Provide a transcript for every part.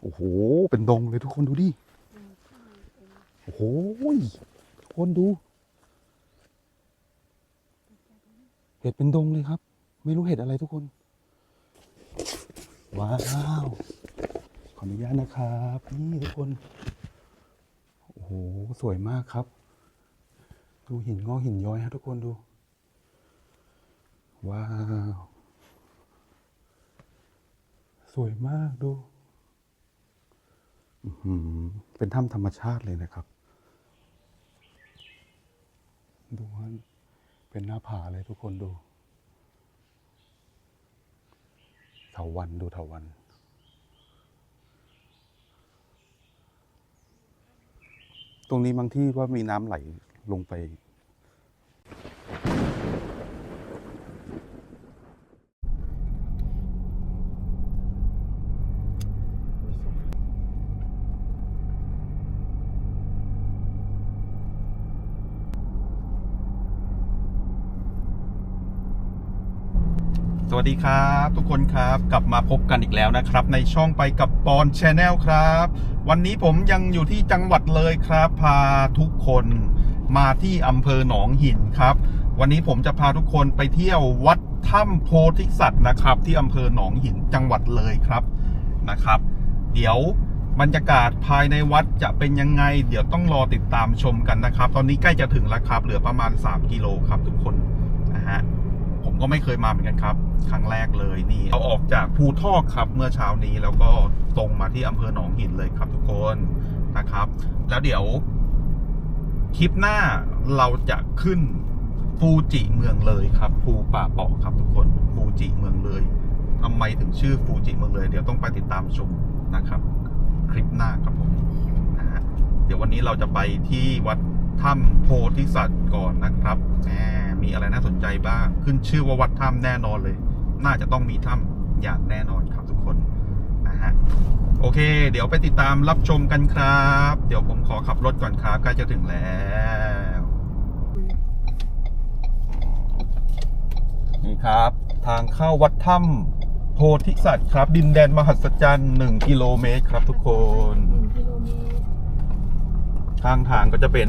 โอ้โห เป็นดงเลยทุกคนดูดิ โอ้โหทุกคนดู เห็ดเป็นดงเลยครับ ไม่รู้เห็ดอะไรทุกคน ว้าว ขออนุญาตนะครับนี่ทุกคน โอ้โห สวยมากครับ ดูหินงอกหินย้อยฮะทุกคนดู ว้าว สวยมากดู เป็นถ้ำธรรมชาติเลยนะครับ ดูฮะเป็นหน้าผาเลยทุกคนดูเถาวันดูเถาวันตรงนี้บางที่ว่ามีน้ำไหลลงไป ดีครับทุกคนครับกลับมาพบกันอีกแล้วนะครับ ในช่องไปกับปอนชแนลครับ วันนี้ผมยังอยู่ที่จังหวัดเลยครับ พาทุกคนมาที่อำเภอหนองหินครับ วันนี้ผมจะพาทุกคนไปเที่ยววัดถ้ำโพธิสัตว์นะครับ ที่อำเภอหนองหินจังหวัดเลยครับนะครับ เดี๋ยวบรรยากาศภายในวัดจะเป็นยังไง เดี๋ยวต้องรอติดตามชมกันนะครับ ตอนนี้ใกล้จะถึงแล้วครับ เหลือประมาณ 3 กิโลครับทุกคนนะฮะ ก็ไม่เคยมาเหมือนกันครับ ครั้งแรกเลยนี่เราออกจากภูทอกครับเมื่อเช้านี้แล้วก็ตรงมาที่อำเภอหนองหินเลยครับทุกคนนะครับ แล้วเดี๋ยวคลิปหน้าเราจะขึ้นฟูจิเมืองเลยครับภูป่าเปาะครับทุกคนฟูจิเมืองเลยทำไมถึงชื่อฟูจิเมืองเลย เดี๋ยวต้องไปติดตามชมนะครับ คลิปหน้าครับผมนะฮะเดี๋ยววันนี้เราจะไปที่วัดถ้ำโพธิสัตว์ก่อนนะครับแหม มีอะไรน่าสนใจบ้าง ขึ้นชื่อว่าวัดถ้ำแน่นอนเลย น่าจะต้องมีถ้ำอย่างแน่นอนครับทุกคนนะฮะโอเค เดี๋ยวไปติดตามรับชมกันครับ เดี๋ยวผมขอขับรถก่อนครับใกล้จะถึงแล้วนี่ครับ ทางเข้าวัดถ้ำโพธิสัตว์ครับ ดินแดนมหัศจรรย์หนึ่งกิโลเมตรครับทุกคนหนึ่งกิโลเมตรข้างทางก็จะเป็น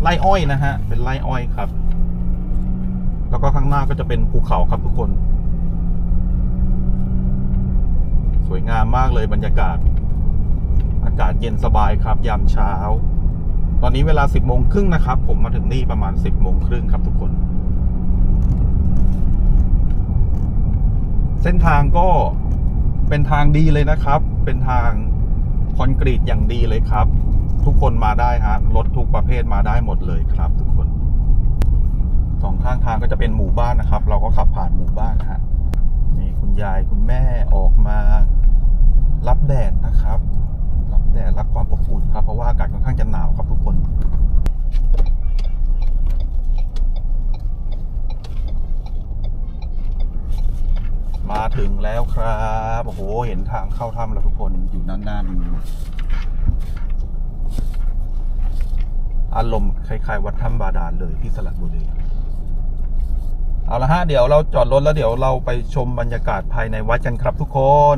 ไร่อ้อยนะฮะ เป็นไร่อ้อยครับ แล้วก็ข้างหน้าก็จะเป็นภูเขาครับทุกคน สวยงามมากเลยบรรยากาศ อากาศเย็นสบายครับ ยามเช้า ตอนนี้เวลา 10โมงครึ่งนะครับ ผมมาถึงนี่ประมาณ 10โมงครึ่งครับทุกคน เส้นทางก็เป็นทางดีเลยนะครับ เป็นทางคอนกรีตอย่างดีเลยครับ ทุกคนมาได้ฮะรถทุกประเภทมาได้หมดเลยครับทุกคน สองข้างทางก็จะเป็นหมู่บ้านนะครับ เราก็ขับผ่านหมู่บ้านฮะนี่คุณยายคุณแม่ออกมารับแดดนะครับ รับแดดรับความอบอุ่นครับ เพราะว่าอากาศค่อนข้างจะหนาวครับทุกคนมาถึงแล้วครับ โอ้โห เห็นทางเข้าถ้ำแล้วทุกคนอยู่ด้านหน้านี้ อารมณ์คล้ายๆ วัดถ้ำบาดาลเลยที่สระบุรีเอาละฮะเดี๋ยวเราจอดรถแล้วเดี๋ยวเราไปชมบรรยากาศภายในวัดกันครับทุกคน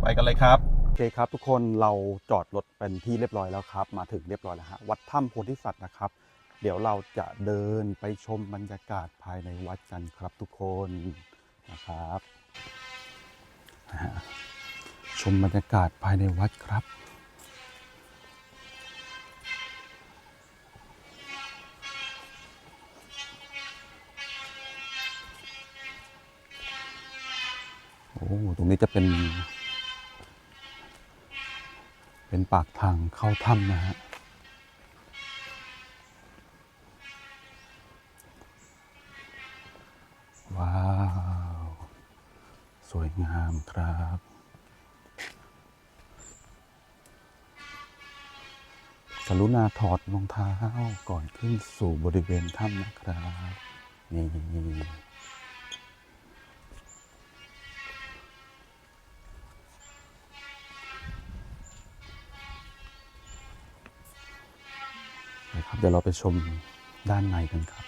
ไปกันเลยครับโอเคครับ ทุกคนเราจอดรถเป็นที่เรียบร้อยแล้วครับ มาถึงเรียบร้อยแล้วฮะวัดถ้ำโพธิสัตว์นะครับ เดี๋ยวเราจะเดินไปชมบรรยากาศภายในวัดกันครับทุกคนนะครับ ชมบรรยากาศภายในวัดครับ โอ้ตรงนี้จะเป็น เป็นปากทางเข้าถ้ำนะฮะว้าว สวยงามครับกรุณาถอดรองเท้าก่อนขึ้นสู่บริเวณถ้ำนะครับ นี่ะครับ เดี๋ยวเราไปชมด้านในกันครับ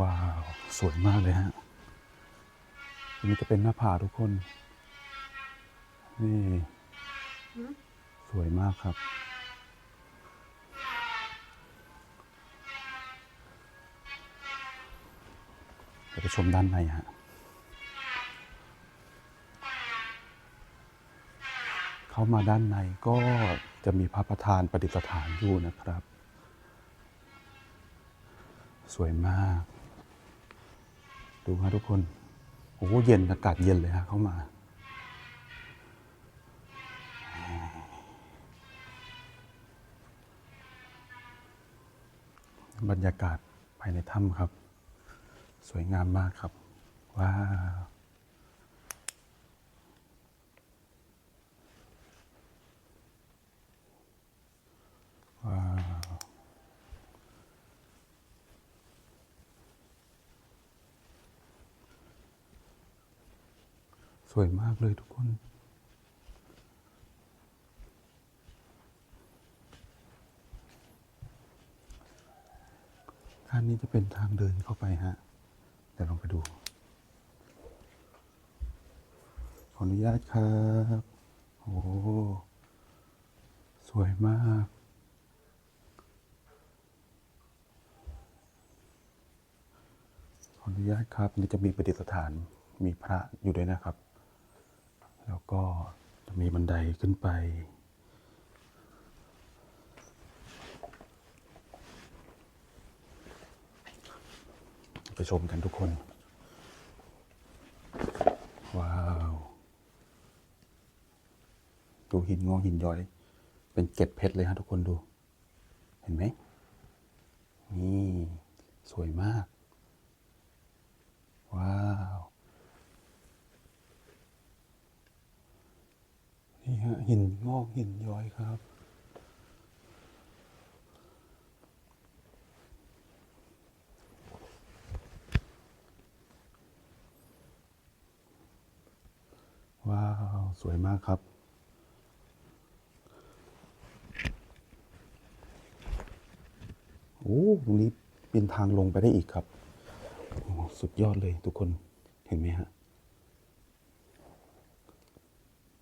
ว้าว สวยมากเลยฮะนี่จะเป็นหน้าผาทุกคน นี่ สวยมากครับ เดี๋ยวไปชมด้านในฮะ เข้ามาด้านในก็จะมีพระประธานประดิษฐานอยู่นะครับ สวยมาก ดูฮะทุกคน โอ้เย็นอากาศเย็นเลยฮะเข้ามา บรรยากาศภายในถ้ำครับ สวยงามมากครับ ว้าวว้าวสวยมากเลยทุกคน ท่านนี้ จะเป็นทางเดินเข้าไปฮะเดี๋ยวลองไปดู ขออนุญาตครับ โอ้สวยมาก ขออนุญาตครับนี่จะมีประดิษฐานมีพระอยู่ด้วยนะครับ แล้วก็จะมีบันไดขึ้นไป ไปชมกันทุกคน ว้าว ดูหินงอกหินย้อย เป็นเกล็ดเพชรเลยฮะทุกคนดู เห็นไหม นี่ สวยมาก ว้าว นี่ฮะหินงอกหินย้อยครับ ว้าว สวยมากครับ โอ้ตรงนี้เป็นทางลงไปได้อีกครับ สุดยอดเลยทุกคนเห็นไหมฮะ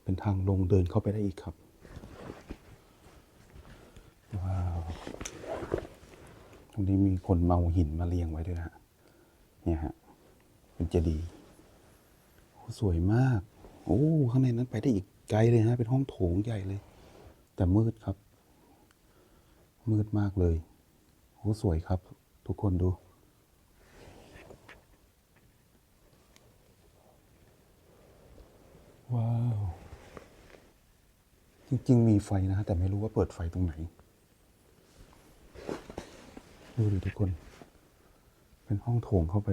เป็นทางลงเดินเข้าไปได้อีกครับ ว้าว ตรงนี้มีคนเมาหินมาเรียงไว้ด้วยนะฮะ เนี่ยฮะ เป็นเจดีย์สวยมาก โอ้ข้างในนั้นไปได้อีกไกลเลยฮะ เป็นห้องโถงใหญ่เลย แต่มืดครับ มืดมากเลยโอ้สวยครับ ทุกคนดู ว้าว จริง ๆ มีไฟนะฮะแต่ไม่รู้ว่าเปิดไฟตรงไหน ดูดิทุกคน เป็นห้องโถงเข้าไป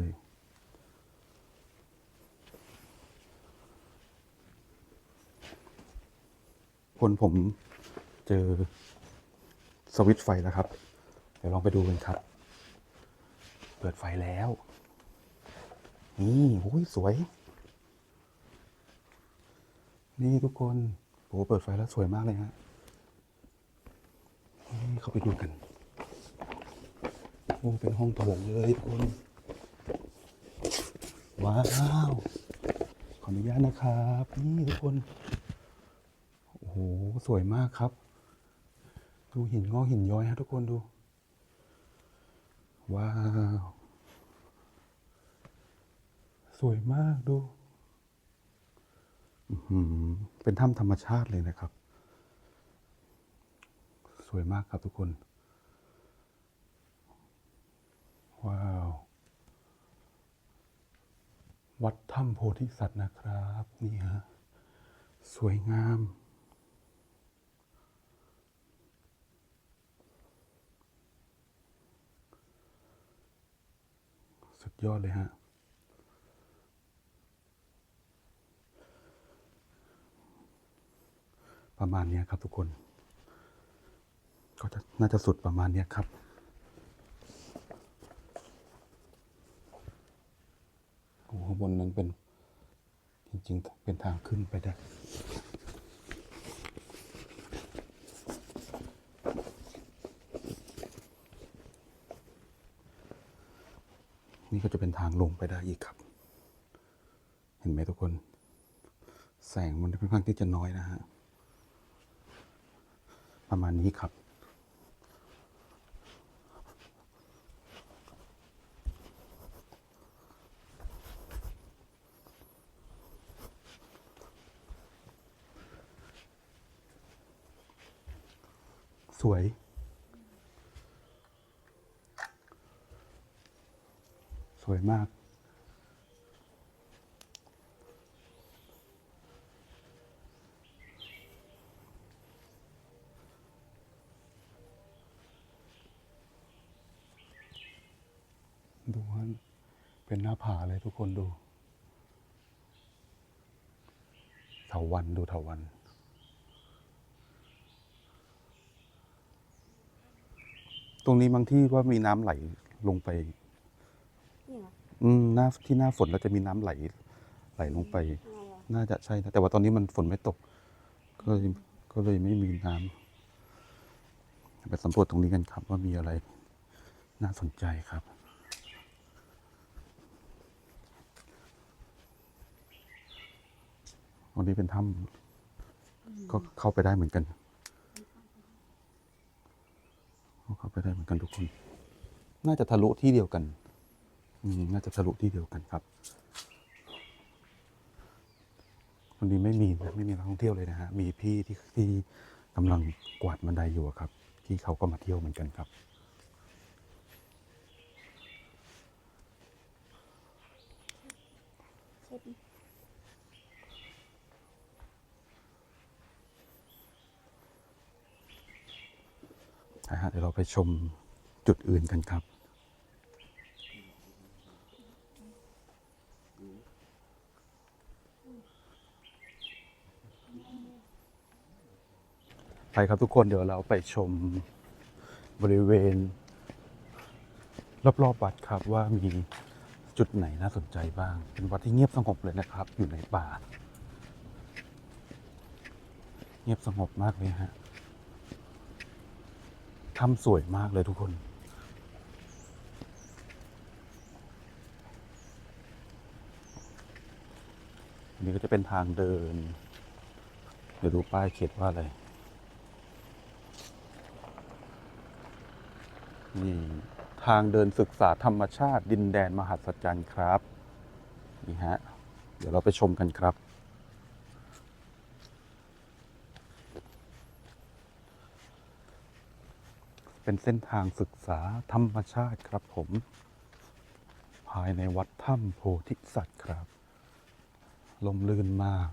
คนผมเจอสวิตช์ไฟแล้วครับ เดี๋ยวลองไปดูกันครับ เปิดไฟแล้ว นี่โอ้ยสวย นี่ทุกคนโอ้เปิดไฟแล้วสวยมากเลยฮะนี่เข้าไปดูกันโอ้เป็นห้องโถงเลยทุกคนว้าว ขออนุญาตนะครับ นี่ทุกคน หสวยมากครับ ดูหินงอกหินย้อยฮะทุกคนดู ว้าว สวยมากดู เป็นถ้ำธรรมชาติเลยนะครับ สวยมากครับทุกคน ว้าว วัดถ้ำโพธิสัตว์นะครับ นี่ฮะ สวยงาม ยอดเลยฮะ ประมาณนี้ครับทุกคน ก็จะน่าจะสุดประมาณนี้ครับโอ้ข้างบนนั้นเป็นจริง ๆ เป็นทางขึ้นไปได้ นี่ก็จะเป็นทางลงไปได้อีกครับ เห็นไหมทุกคน แสงมันค่อนข้างที่จะน้อยนะฮะ ประมาณนี้ครับสวย วยมาก ดูฮะเป็นหน้าผาเลยทุกคนดูเถาวันดูเถาวันตรงนี้บางที่ว่ามีน้ำไหลลงไป ออืมหน้าที่หน้าฝนเราจะมีน้ำไหล ไหลลงไปอะไรเหรอน่าจะใช่นะแต่ว่าตอนนี้มันฝนไม่ตก ก็เลยก็เลยไม่มีน้ำไปสำรวจตรงนี้กันครับ ว่ามีอะไร น่าสนใจครับวันนี้เป็นถ้ำก็เข้าไปได้เหมือนกันเข้าไปได้เหมือนกันทุกคน น่าจะทะลุที่เดียวกันอืม น่าจะทะลุที่เดียวกันครับวันนี้ไม่มีนะไม่มีนักท่องเที่ยวเลยนะฮะมีพี่ที่ที่กำลังกวาดบันไดอยู่ครับ ที่เขาก็มาเที่ยวเหมือนกันครับนะฮะเดี๋ยวเราไปชมจุดอื่นกันครับ ไปครับทุกคนเดี๋ยวเราไปชมบริเวณ รอบๆวัดครับว่ามีจุดไหนน่าสนใจบ้าง เป็นวัดที่เงียบสงบเลยนะครับ อยู่ในป่า เงียบสงบมากเลยฮะถ้ำสวยมากเลยทุกคนนนี้ก็จะเป็นทางเดิน เดี๋ยวดูป้ายเขียนว่าอะไร นี่ทางเดินศึกษาธรรมชาติดินแดนมหัศจรรย์ครับนี่ฮะเดี๋ยวเราไปชมกันครับ เป็นเส้นทางศึกษาธรรมชาติครับผม ภายในวัดถ้ำโพธิสัตว์ครับ ลมลื่นมาก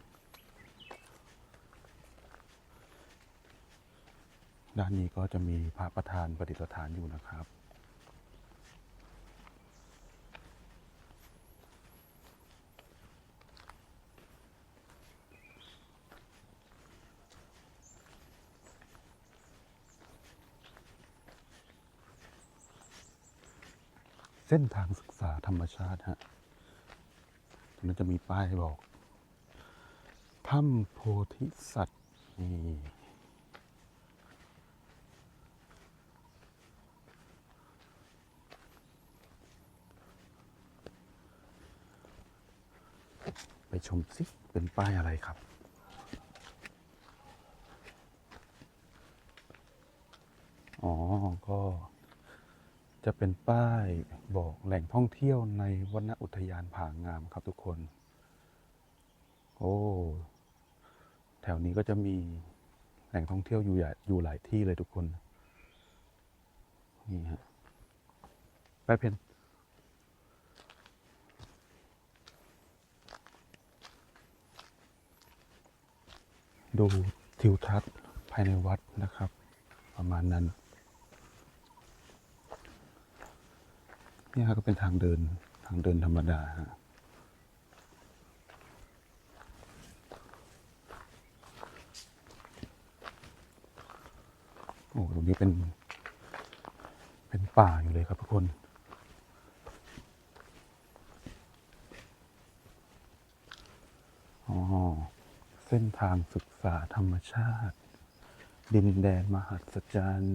ด้านนี้ก็จะมีพระประธานประดิษฐานอยู่นะครับ เส้นทางศึกษาธรรมชาติฮะตรงนั้นจะมีป้ายบอกถ้ำโพธิสัตว์นี่ ไปชมสิเป็นป้ายอะไรครับ อ๋อ ก็จะเป็นป้ายบอกแหล่งท่องเที่ยวในวนอุทยานผางามครับทุกคน โอ้ แถวนี้ก็จะมีแหล่งท่องเที่ยวอยู่ใหญ่อยู่หลายที่เลยทุกคน นี่ฮะ ไปเพน ดูทิวทัศน์ภายในวัดนะครับ ประมาณนั้นนี่ฮะก็เป็นทางเดินทางเดินธรรมดาฮะโอ้ตรงนี้เป็น เป็นป่าอยู่เลยครับทุกคน เส้นทางศึกษาธรรมชาติ ดินแดนมหัศจรรย์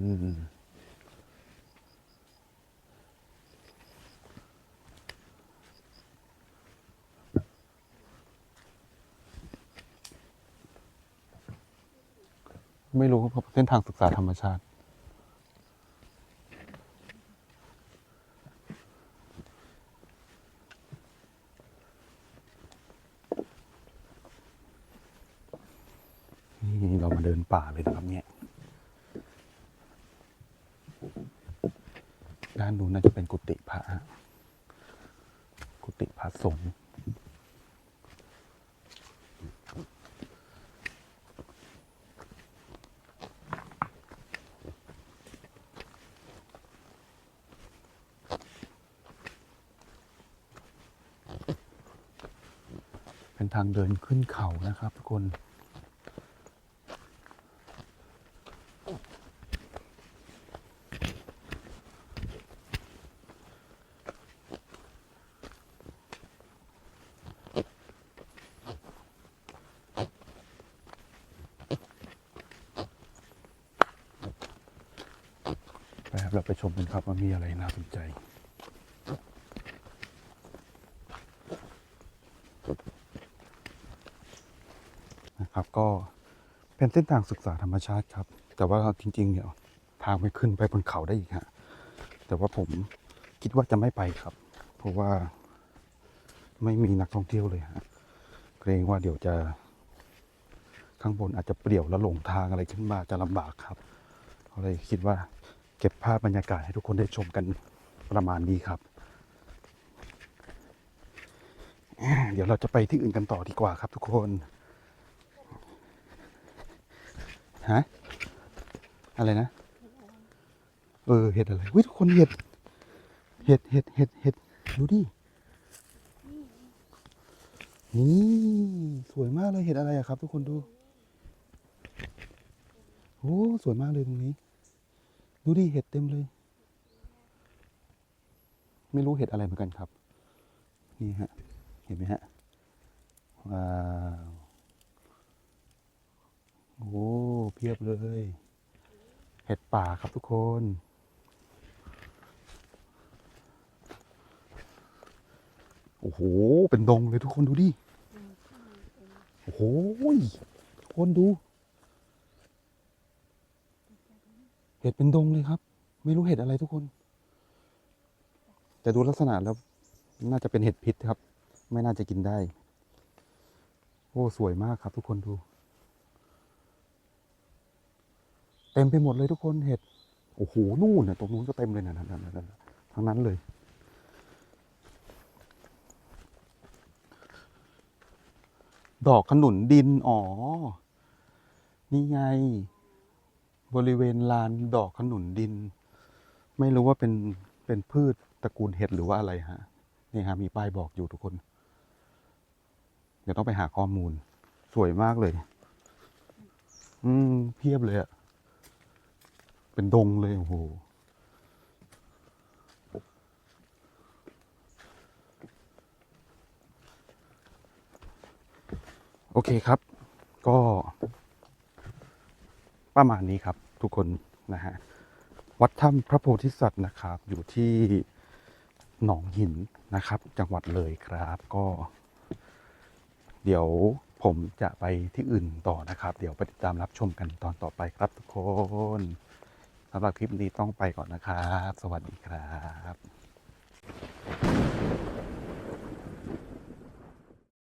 ไม่รู้ครับเส้นทางศึกษาธรรมชาติ ด้านนู้นน่าจะเป็นกุฏิพระกุฏิพระสงฆ์เป็นทางเดินขึ้นเขานะครับทุกคน ไปครับ เราไปชมกันครับว่ามีอะไรน่าสนใจนะครับ ก็เป็นเส้นทางศึกษาธรรมชาติครับ แต่ว่าจริง ๆ เนี่ย ทางไปขึ้นไปบนเขาได้อีกฮะแต่ว่าผมคิดว่าจะไม่ไปครับ เพราะว่าไม่มีนักท่องเที่ยวเลยฮะเกรงว่าเดี๋ยวจะข้างบนอาจจะเปลี่ยวแล้วหลงทางอะไรขึ้นมาจะลำบากครับก็เลยคิดว่า เก็บภาพบรรยากาศให้ทุกคนได้ชมกันประมาณนี้ครับ เดี๋ยวเราจะไปที่อื่นกันต่อดีกว่าครับทุกคนฮะอะไรนะ เออเห็ดอะไรวิทุกคนเห็ด เห็ดเห็ดเห็ดเห็ดดูดิ นี่สวยมากเลยเห็ดอะไรอะครับ ทุกคนดู โอ้สวยมากเลยตรงนี้ ดูดิเห็ดเต็มเลย ไม่รู้เห็ดอะไรเหมือนกันครับ นี่ฮะ เห็นไหมฮะ ว้าว โอ้เพียบเลย เห็ดป่าครับทุกคน โอ้โห เป็นดงเลยทุกคนดูดิ โอ้โหทุกคนดู เห็ดเป็นดงเลยครับ ไม่รู้เห็ดอะไรทุกคน แต่ดูลักษณะแล้ว น่าจะเป็นเห็ดพิษครับ ไม่น่าจะกินได้ โอ้สวยมากครับ ทุกคนดู เต็มไปหมดเลยทุกคนเห็ดโอ้โหนู่นน่ะตรงนู้นก็เต็มเลยนะนั่นนั่นนั่นทั้งนั้นเลย ดอกขนุนดิน อ๋อ นี่ไง บริเวณลานดอกขนุนดิน ไม่รู้ว่าเป็นเป็นพืชตระกูลเห็ดหรือว่าอะไรฮะนี่ฮะมีป้ายบอกอยู่ทุกคน เดี๋ยวต้องไปหาข้อมูล สวยมากเลย อืมเพียบเลยอะเป็นดงเลยโอ้โหโอเคครับ ก็ ประมาณนี้ครับทุกคนนะฮะวัดถ้ำพระโพธิสัตว์นะครับ อยู่ที่หนองหินนะครับ จังหวัดเลยครับก็ เดี๋ยวผมจะไปที่อื่นต่อนะครับ เดี๋ยวไปติดตามรับชมกันตอนต่อไปครับทุกคนสำหรับคลิปนี้ต้องไปก่อนนะครับ สวัสดีครับ